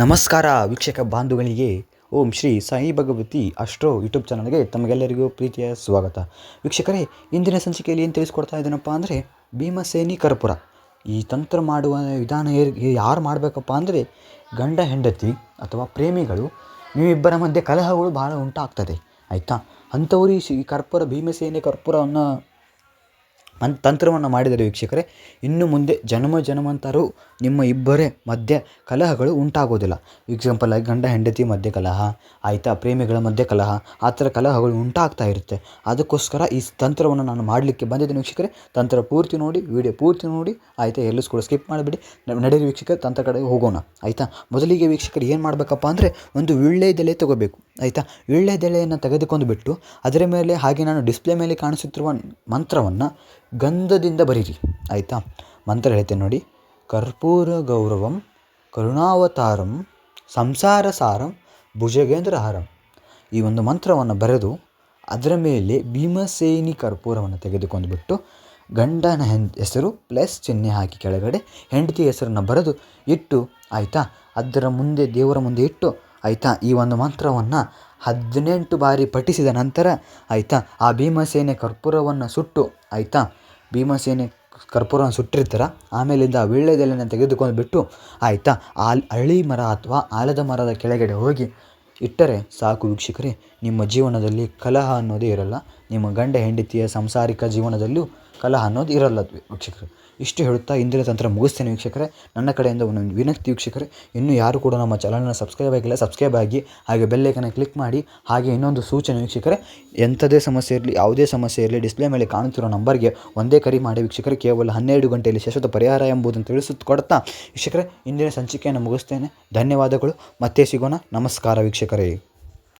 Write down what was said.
ನಮಸ್ಕಾರ ವೀಕ್ಷಕ ಬಾಂಧುಗಳಿಗೆ. ಓಂ ಶ್ರೀ ಸಾಯಿ ಭಗವತಿ ಅಷ್ಟ್ರೋ ಯೂಟ್ಯೂಬ್ ಚಾನಲ್ಗೆ ತಮಗೆಲ್ಲರಿಗೂ ಪ್ರೀತಿಯ ಸ್ವಾಗತ. ವೀಕ್ಷಕರೇ, ಇಂದಿನ ಸಂಚಿಕೆಯಲ್ಲಿ ಏನು ತಿಳಿಸ್ಕೊಡ್ತಾ ಇದ್ದೀನಪ್ಪ ಅಂದರೆ, ಭೀಮಸೇನಿ ಕರ್ಪೂರ. ಈ ತಂತ್ರ ಮಾಡುವ ವಿಧಾನ ಯಾರು ಮಾಡಬೇಕಪ್ಪ ಅಂದರೆ, ಗಂಡ ಹೆಂಡತಿ ಅಥವಾ ಪ್ರೇಮಿಗಳು, ನೀವಿಬ್ಬರ ಮಧ್ಯೆ ಕಲಹಗಳು ಭಾಳ ಉಂಟಾಗ್ತದೆ. ಆಯಿತಾ? ಅಂಥವರು ಈ ಕರ್ಪೂರ, ಭೀಮಸೇನಿ ಕರ್ಪೂರವನ್ನು ಮನ್, ತಂತ್ರವನ್ನು ಮಾಡಿದರೆ ವೀಕ್ಷಕರೇ, ಇನ್ನು ಮುಂದೆ ಜನ್ಮ ಜನ್ಮಾಂತರವೂ ನಿಮ್ಮ ಇಬ್ಬರೇ ಮಧ್ಯೆ ಕಲಹಗಳು ಉಂಟಾಗೋದಿಲ್ಲ. ಎಕ್ಸಾಂಪಲ್ ಆಗಿ ಗಂಡ, ಹೆಂಡತಿ ಮಧ್ಯೆ ಕಲಹ, ಆಯಿತಾ, ಪ್ರೇಮಿಗಳ ಮಧ್ಯೆ ಕಲಹ, ಆ ಥರ ಕಲಹಗಳು ಉಂಟಾಗ್ತಾ ಇರುತ್ತೆ. ಅದಕ್ಕೋಸ್ಕರ ಈ ತಂತ್ರವನ್ನು ನಾನು ಮಾಡಲಿಕ್ಕೆ ಬಂದಿದ್ದೇನೆ ವೀಕ್ಷಕರೇ. ತಂತ್ರ ಪೂರ್ತಿ ನೋಡಿ ವಿಡಿಯೋ ಪೂರ್ತಿ ನೋಡಿ, ಆಯಿತಾ, ಎಲ್ಲೂ ಕೂಡ ಸ್ಕಿಪ್ ಮಾಡಿಬಿಡಿ. ನಡೆಯಿರಿ ವೀಕ್ಷಕರೇ, ತಂತ್ರ ಕಡೆಗೆ ಹೋಗೋಣ. ಆಯಿತಾ, ಮೊದಲಿಗೆ ವೀಕ್ಷಕರು ಏನು ಮಾಡಬೇಕಪ್ಪ ಅಂದರೆ, ಒಂದು ವೀಳ್ಯದೆಲೆ ತಗೋಬೇಕು. ಆಯಿತಾ ವೀಳ್ಯದೆಲೆಯನ್ನು ತೆಗೆದುಕೊಂಡು ಬಿಟ್ಟು ಅದರ ಮೇಲೆ ಹಾಗೆ ನಾನು ಡಿಸ್ಪ್ಲೇ ಮೇಲೆ ಕಾಣಿಸುತ್ತಿರುವ ಮಂತ್ರವನ್ನು ಗಂಧದಿಂದ ಬರೀರಿ. ಆಯಿತಾ? ಮಂತ್ರ ಹೇಳ್ತೇನೆ ನೋಡಿ. ಕರ್ಪೂರ ಗೌರವಂ, ಕರುಣಾವತಾರಂ, ಸಂಸಾರ ಸಾರಂ, ಭುಜಗೇಂದ್ರ ಹಾರಂ. ಈ ಒಂದು ಮಂತ್ರವನ್ನು ಬರೆದು ಅದರ ಮೇಲೆ ಭೀಮಸೇನಿ ಕರ್ಪೂರವನ್ನು ತೆಗೆದುಕೊಂಡು ಬಿಟ್ಟು ಗಂಡನ ಹೆಸರು ಪ್ಲಸ್ ಚಿಹ್ನೆ ಹಾಕಿ ಕೆಳಗಡೆ ಹೆಂಡತಿ ಹೆಸರನ್ನು ಬರೆದು ಇಟ್ಟು, ಆಯಿತಾ? ಅದರ ಮುಂದೆ, ದೇವರ ಮುಂದೆ ಇಟ್ಟು, ಆಯಿತಾ? ಈ ಒಂದು ಮಂತ್ರವನ್ನು ಹದಿನೆಂಟು ಬಾರಿ ಪಠಿಸಿದ ನಂತರ, ಆಯಿತಾ? ಆ ಭೀಮಸೇನೆ ಕರ್ಪೂರವನ್ನು ಸುಟ್ಟು, ಆಯಿತಾ? ಭೀಮಸೇನೆ ಕರ್ಪೂರವನ್ನು ಸುಟ್ಟಿರ್ತಾರ. ಆಮೇಲಿಂದ ಆ ವೀಳ್ಯದೆಲೆನ ತೆಗೆದುಕೊಂಡು ಬಿಟ್ಟು ಆಯಿತಾ, ಆಲ್ ಅರಳಿ ಮರ ಅಥವಾ ಆಲದ ಮರದ ಕೆಳಗಡೆ ಹೋಗಿ ಇಟ್ಟರೆ ಸಾಕು ವೀಕ್ಷಕರೇ, ನಿಮ್ಮ ಜೀವನದಲ್ಲಿ ಕಲಹ ಅನ್ನೋದೇ ಇರಲ್ಲ. ನಿಮ್ಮ ಗಂಡ ಹೆಂಡತಿಯ ಸಂಸಾರಿಕ ಜೀವನದಲ್ಲೂ ಕಲಹ ಅನ್ನೋದು ಇರಲ್ಲ ವೀಕ್ಷಕರು. ಇಷ್ಟು ಹೇಳುತ್ತಾ ಇಂದಿನ ತಂತ್ರ ಮುಗಿಸ್ತೇನೆ ವೀಕ್ಷಕರೇ. ನನ್ನ ಕಡೆಯಿಂದ ಒಂದು ವಿನಂತಿ ವೀಕ್ಷಕರೇ, ಇನ್ನೂ ಯಾರು ಕೂಡ ನಮ್ಮ ಚಾನಲ್ನ ಸಬ್ಸ್ಕ್ರೈಬ್ ಆಗಿಲ್ಲ ಸಬ್ಸ್ಕ್ರೈಬ್ ಆಗಿ ಹಾಗೆ ಬೆಲ್ಲೈಕನ್ನ ಕ್ಲಿಕ್ ಮಾಡಿ, ಹಾಗೆ ಇನ್ನೊಂದು ಸೂಚನೆ ವೀಕ್ಷಕರೇ, ಎಂಥದೇ ಸಮಸ್ಯೆ ಇರಲಿ, ಯಾವುದೇ ಸಮಸ್ಯೆ ಇರಲಿ ಡಿಸ್ಪ್ಲೇ ಮೇಲೆ ಕಾಣುತ್ತಿರೋ ನಂಬರ್ಗೆ ಒಂದೇ ಕರಿ ಮಾಡಿ ವೀಕ್ಷಕರೇ, ಕೇವಲ ಹನ್ನೆರಡು ಗಂಟೆಯಲ್ಲಿ ಶಾಶ್ವತ ಪರಿಹಾರ ಎಂಬುದನ್ನು ತಿಳಿಸುತ್ತಾ ಕೊಡ್ತಾ ವೀಕ್ಷಕರೇ, ಇಂದಿನ ಸಂಚಿಕೆಯನ್ನು ಮುಗಿಸ್ತೇನೆ. ಧನ್ಯವಾದಗಳು. ಮತ್ತೆ ಸಿಗೋಣ. ನಮಸ್ಕಾರ ವೀಕ್ಷಕರೇ.